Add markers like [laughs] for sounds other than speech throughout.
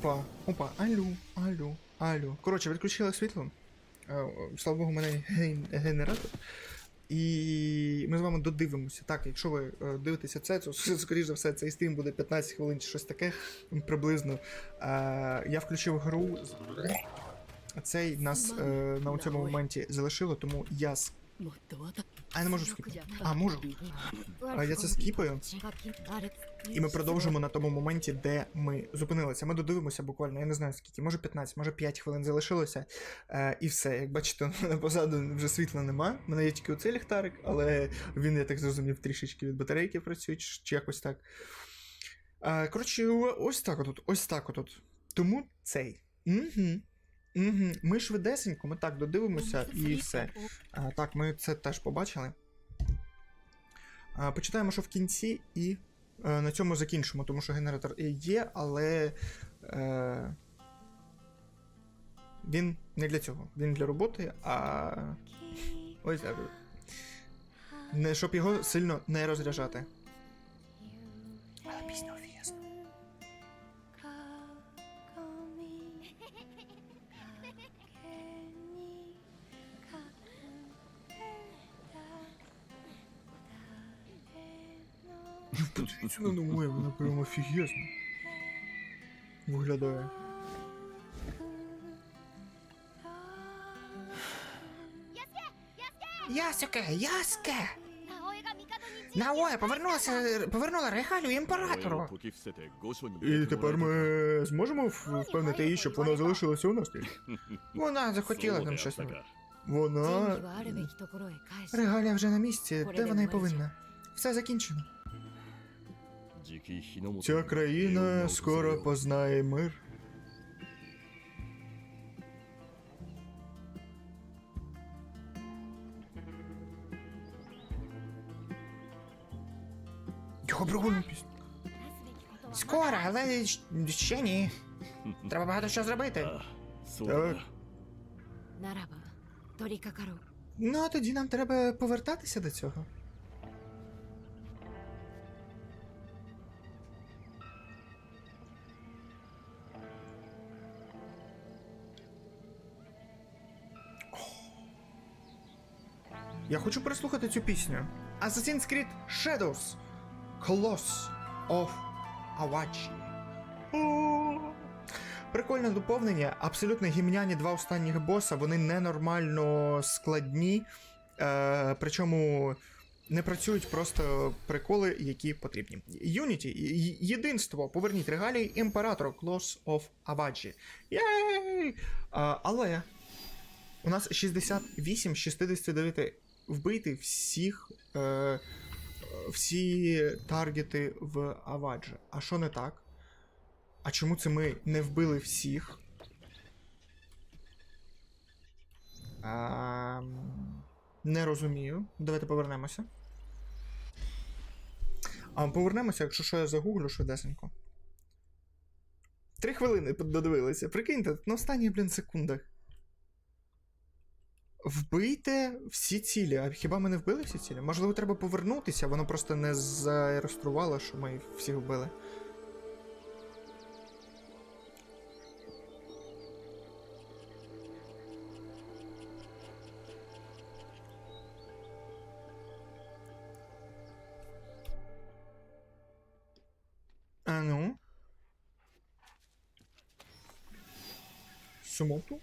Опа, опа, алло, алло, алло. Коротше, відключили світло. Е, слава Богу, у мене генератор. І ми з вами додивимося. Так, якщо ви е, дивитеся це, то [laughs] скоріш за все, цей стрім буде 15 хвилин чи щось таке приблизно. Е, я включив гру. Цей нас на цьому моменті залишило, тому я а я не можу скіпати. А, можу. А я це скіпаю. І ми продовжимо на тому моменті, де ми зупинилися. Ми додивимося буквально, я не знаю скільки, може 15, може 5 хвилин залишилося. Е, і все. Як бачите, [laughs] позаду вже світла нема. У мене є тільки оцей ліхтарик, але він, я так зрозумів, трішечки від батарейки працює, чи, якось так. Е, коротше, ось так отут, ось так отут. Тому цей. Угу. Угу. Ми швидесенько, ми так додивимося і все. А, так, ми це теж побачили. А, почитаємо, що в кінці, і е, на цьому закінчимо, тому що генератор є, але. Е, він не для цього. Він для роботи, а. Ось так. Не, щоб його сильно не розряджати. подивіться на моє, вона прям офігезна. Виглядає. Ясюке, яске! Наоя повернулася, повернула регалію імператору. І тепер ми зможемо впевнити її, щоб вона залишилася у нас. [laughs] Вона захотіла нам щось. Вона Регалія вже на місці, де вона і повинна. Все закінчено. Ця країна скоро познає мир. Скоро, але ще ні. Треба багато що зробити. Так. Ну, а тоді нам треба повертатися до цього. Я хочу переслухати цю пісню. Assassin's Creed Shadows. Colossus of Awachi. Прикольне доповнення, абсолютно гімняні два останніх боса, вони ненормально складні, е, причому не працюють просто приколи, які потрібні. Й- єдинство, поверніть регалії імператору Claws of Avaji. Єй! А, але у нас 68 з 69 вбити всіх. Е, всі таргети в Аваджі. А що не так? А чому це ми не вбили всіх? А, не розумію. Давайте повернемося. А повернемося, якщо що я загуглю швидесенько. Три хвилини додивилися. Прикиньте, на останніх, блін, секундах. Вбийте всі цілі. А хіба ми не вбили всі цілі? Можливо, треба повернутися, воно просто не зареєструвало, що ми їх всіх вбили. А ну. Сумоту?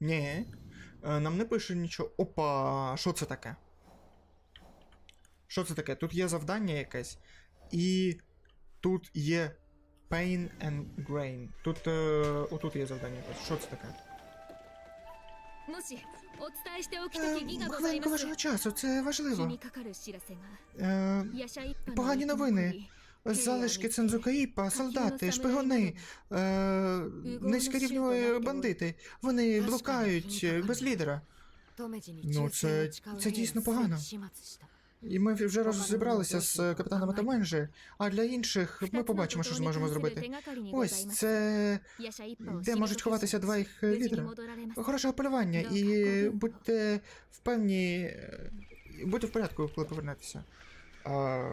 Ні. Е, нам не пише нічого. Опа, що це таке? Що це таке? Тут є завдання якесь. І тут є Pain and Grain. Тут. Е, отут є завдання якесь. Що це таке? Е, хвилинку вашого часу, це важливо. Е, погані новини залишки Цензукаїпа, солдати, шпигуни, е, низькорівньові бандити. Вони блукають е, без лідера. Ну, це, це дійсно погано. І ми вже розібралися з капітаном Атаманжи, а для інших ми побачимо, що зможемо зробити. Ось це де можуть ховатися два їх лідера. Хорошого полювання і будьте впевні, е, будьте в порядку, коли повернетеся. А...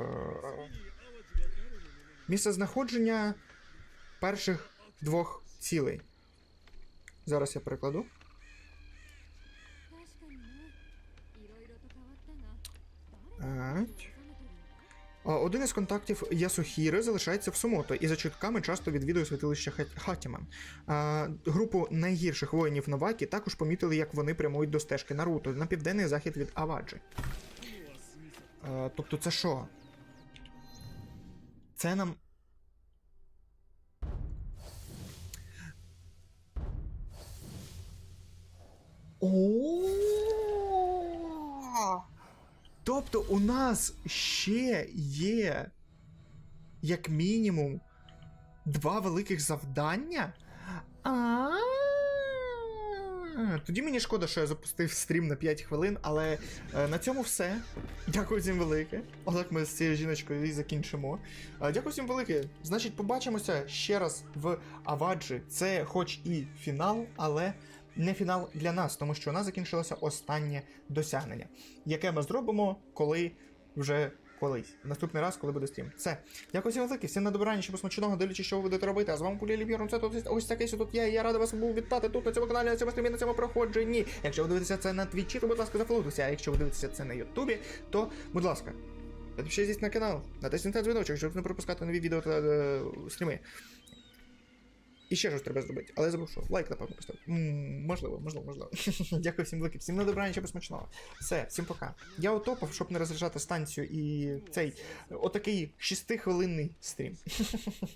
Місцезнаходження перших двох цілей. Зараз я перекладу. Один із контактів Ясухіри залишається в Сумото і за чутками часто відвідує святилище Хатіман. Групу найгірших воїнів Новакі також помітили, як вони прямують до стежки Наруто на південний захід від Аваджі. Тобто, це що? Це нам. Тобто у нас ще є, як мінімум, два великих завдання. А. Тоді мені шкода, що я запустив стрім на 5 хвилин, але е, на цьому все. Дякую всім велике. Отак ми з цією жіночкою і закінчимо. Е, Дякую всім велике. Значить, побачимося ще раз в Аваджі. Це хоч і фінал, але не фінал для нас, тому що у нас закінчилося останнє досягнення, яке ми зробимо, коли вже колись. Наступний раз, коли буде стрім. Все. Дякую всім велике, всім на добраніч, смачного, дивлячись, що ви будете робити. А з вами Кулі Лібірон, це тут ось такий тут я. Я радий вас був вітати тут на цьому каналі, на цьому стрімі, на цьому проходженні. Якщо ви дивитеся це на твічі, то будь ласка, зафоловуйтеся. А якщо ви дивитеся це на Ютубі, то будь ласка. Підпишіться на канал, натисніть на дзвіночок, щоб не пропускати нові відео та е, стріми. І ще щось треба зробити, але я забув, що лайк, напевно, поставити. Можливо, можливо, можливо. [laughs] Дякую всім великим. всім на добра, нічого смачного. Все, всім пока. Я утопав, щоб не розряджати станцію і цей отакий шестихвилинний стрім. [laughs]